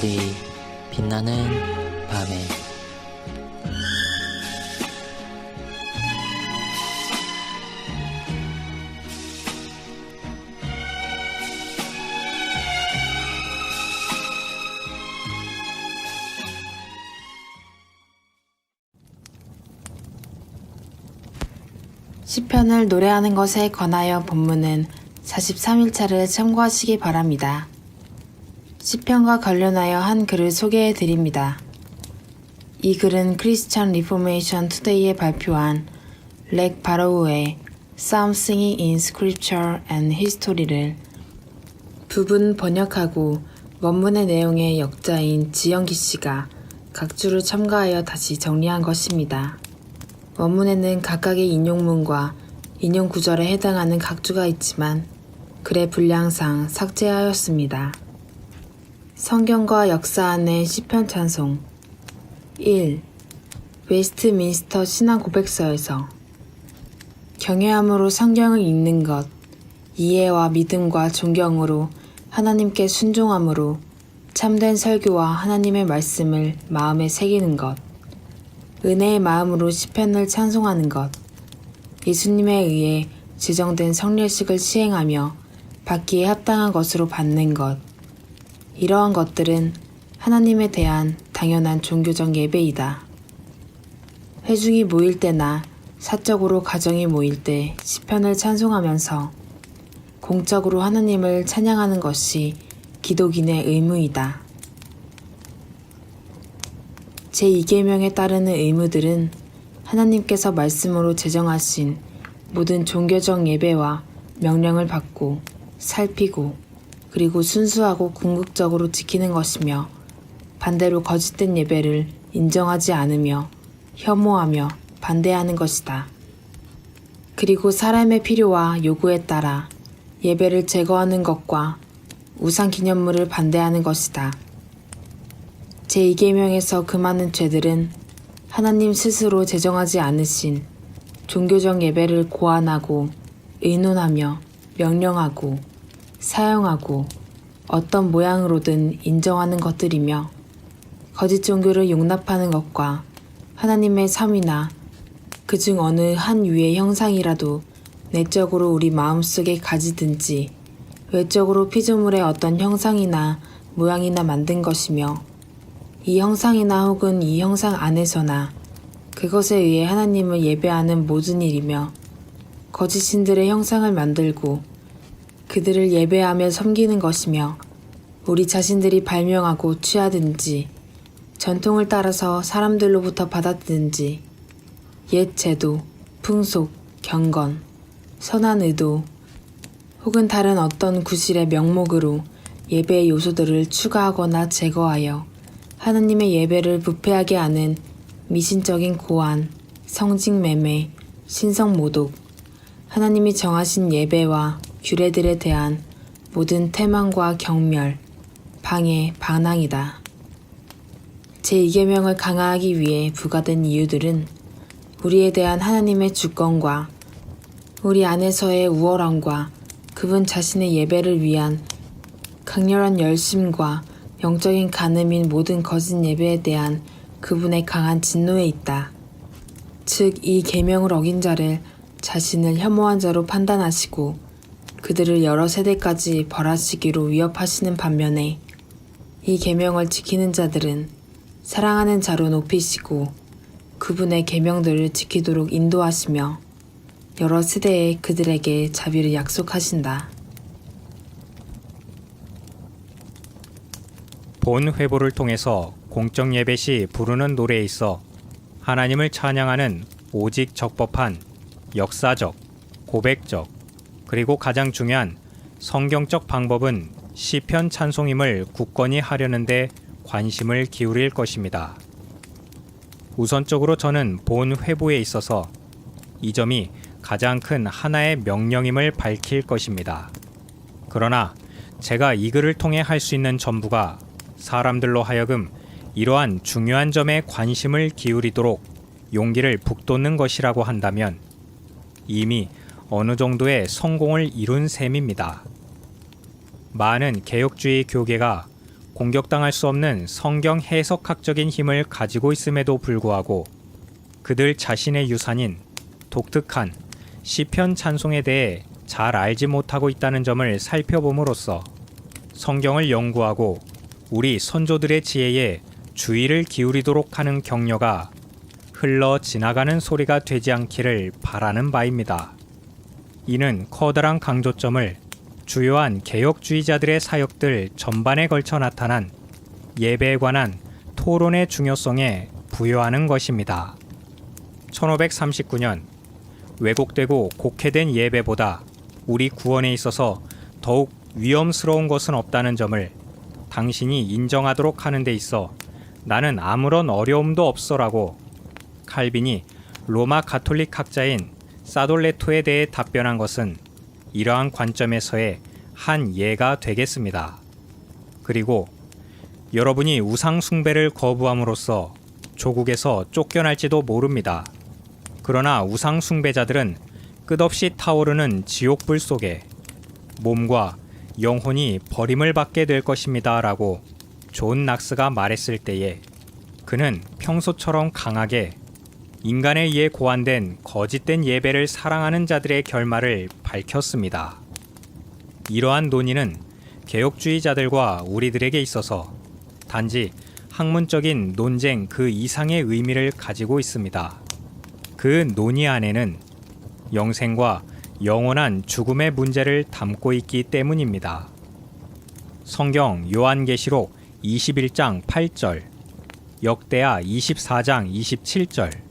별이 빛나는 밤에 시편을 노래하는 것에 관하여 본문은 43일차를 참고하시기 바랍니다. 시편과 관련하여 한 글을 소개해 드립니다. 이 글은 크리스천 리포메이션 투데이에 발표한 렉 바로우의 Some Singing in Scripture and History를 부분 번역하고 원문의 내용의 역자인 지영기 씨가 각주를 첨가하여 다시 정리한 것입니다. 원문에는 각각의 인용문과 인용 구절에 해당하는 각주가 있지만 글의 분량상 삭제하였습니다. 성경과 역사 안의 시편 찬송 1. 웨스트민스터 신앙 고백서에서 경외함으로 성경을 읽는 것, 이해와 믿음과 존경으로 하나님께 순종함으로 참된 설교와 하나님의 말씀을 마음에 새기는 것, 은혜의 마음으로 시편을 찬송하는 것, 예수님에 의해 지정된 성례식을 시행하며 받기에 합당한 것으로 받는 것, 이러한 것들은 하나님에 대한 당연한 종교적 예배이다. 회중이 모일 때나 사적으로 가정이 모일 때 시편을 찬송하면서 공적으로 하나님을 찬양하는 것이 기독인의 의무이다. 제2계명에 따르는 의무들은 하나님께서 말씀으로 제정하신 모든 종교적 예배와 명령을 받고 살피고 그리고 순수하고 궁극적으로 지키는 것이며 반대로 거짓된 예배를 인정하지 않으며 혐오하며 반대하는 것이다. 그리고 사람의 필요와 요구에 따라 예배를 제거하는 것과 우상 기념물을 반대하는 것이다. 제2계명에서 금하는 죄들은 하나님 스스로 제정하지 않으신 종교적 예배를 고안하고 의논하며 명령하고 사용하고 어떤 모양으로든 인정하는 것들이며 거짓 종교를 용납하는 것과 하나님의 삶이나 그 중 어느 한 유의 형상이라도 내적으로 우리 마음속에 가지든지 외적으로 피조물의 어떤 형상이나 모양이나 만든 것이며 이 형상이나 혹은 이 형상 안에서나 그것에 의해 하나님을 예배하는 모든 일이며 거짓 신들의 형상을 만들고 그들을 예배하며 섬기는 것이며 우리 자신들이 발명하고 취하든지 전통을 따라서 사람들로부터 받았든지 옛 제도, 풍속, 경건, 선한 의도 혹은 다른 어떤 구실의 명목으로 예배의 요소들을 추가하거나 제거하여 하나님의 예배를 부패하게 하는 미신적인 고안, 성직 매매, 신성 모독, 하나님이 정하신 예배와 규례들에 대한 모든 태망과 경멸, 방해, 반항이다. 제2계명을 강화하기 위해 부과된 이유들은 우리에 대한 하나님의 주권과 우리 안에서의 우월함과 그분 자신의 예배를 위한 강렬한 열심과 영적인 간음인 모든 거짓 예배에 대한 그분의 강한 진노에 있다. 즉, 이 계명을 어긴 자를 자신을 혐오한 자로 판단하시고 그들을 여러 세대까지 벌하시기로 위협하시는 반면에 이 계명을 지키는 자들은 사랑하는 자로 높이시고 그분의 계명들을 지키도록 인도하시며 여러 세대에 그들에게 자비를 약속하신다. 본 회보를 통해서 공적 예배 시 부르는 노래에 있어 하나님을 찬양하는 오직 적법한 역사적, 고백적, 그리고 가장 중요한 성경적 방법은 시편 찬송임을 굳건히 하려는데 관심을 기울일 것입니다. 우선적으로 저는 본 회보에 있어서 이 점이 가장 큰 하나의 명령임을 밝힐 것입니다. 그러나 제가 이 글을 통해 할 수 있는 전부가 사람들로 하여금 이러한 중요한 점에 관심을 기울이도록 용기를 북돋는 것이라고 한다면 이미 어느 정도의 성공을 이룬 셈입니다. 많은 개혁주의 교계가 공격당할 수 없는 성경 해석학적인 힘을 가지고 있음에도 불구하고 그들 자신의 유산인 독특한 시편 찬송에 대해 잘 알지 못하고 있다는 점을 살펴봄으로써 성경을 연구하고 우리 선조들의 지혜에 주의를 기울이도록 하는 격려가 흘러 지나가는 소리가 되지 않기를 바라는 바입니다. 이는 커다란 강조점을 주요한 개혁주의자들의 사역들 전반에 걸쳐 나타난 예배에 관한 토론의 중요성에 부여하는 것입니다. 1539년 왜곡되고 곡해된 예배보다 우리 구원에 있어서 더욱 위험스러운 것은 없다는 점을 당신이 인정하도록 하는 데 있어 나는 아무런 어려움도 없어라고 칼빈이 로마 가톨릭 학자인 사돌레토에 대해 답변한 것은 이러한 관점에서의 한 예가 되겠습니다. 그리고 여러분이 우상 숭배를 거부함으로써 조국에서 쫓겨날지도 모릅니다. 그러나 우상 숭배자들은 끝없이 타오르는 지옥불 속에 몸과 영혼이 버림을 받게 될 것입니다 라고 존 낙스가 말했을 때에 그는 평소처럼 강하게 인간에 의해 고안된 거짓된 예배를 사랑하는 자들의 결말을 밝혔습니다. 이러한 논의는 개혁주의자들과 우리들에게 있어서 단지 학문적인 논쟁 그 이상의 의미를 가지고 있습니다. 그 논의 안에는 영생과 영원한 죽음의 문제를 담고 있기 때문입니다. 성경 요한계시록 21장 8절, 역대하 24장 27절,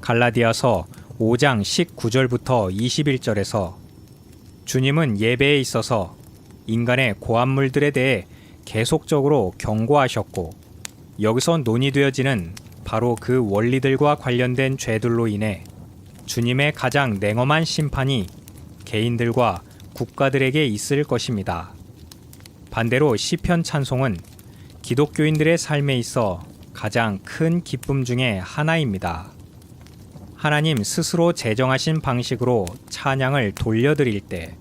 갈라디아서 5장 19절부터 21절에서 주님은 예배에 있어서 인간의 고한물들에 대해 계속적으로 경고하셨고 여기서 논의되어지는 바로 그 원리들과 관련된 죄들로 인해 주님의 가장 냉엄한 심판이 개인들과 국가들에게 있을 것입니다. 반대로 시편 찬송은 기독교인들의 삶에 있어 가장 큰 기쁨 중의 하나입니다. 하나님 스스로 제정하신 방식으로 찬양을 돌려드릴 때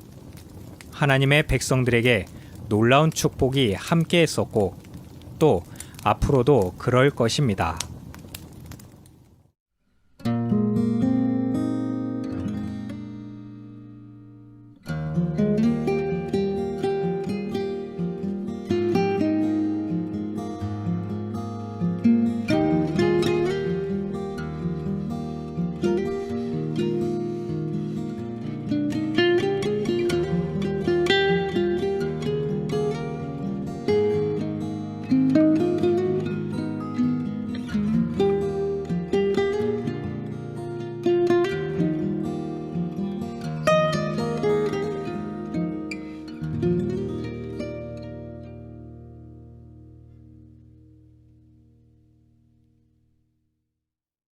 하나님의 백성들에게 놀라운 축복이 함께 했었고 또 앞으로도 그럴 것입니다.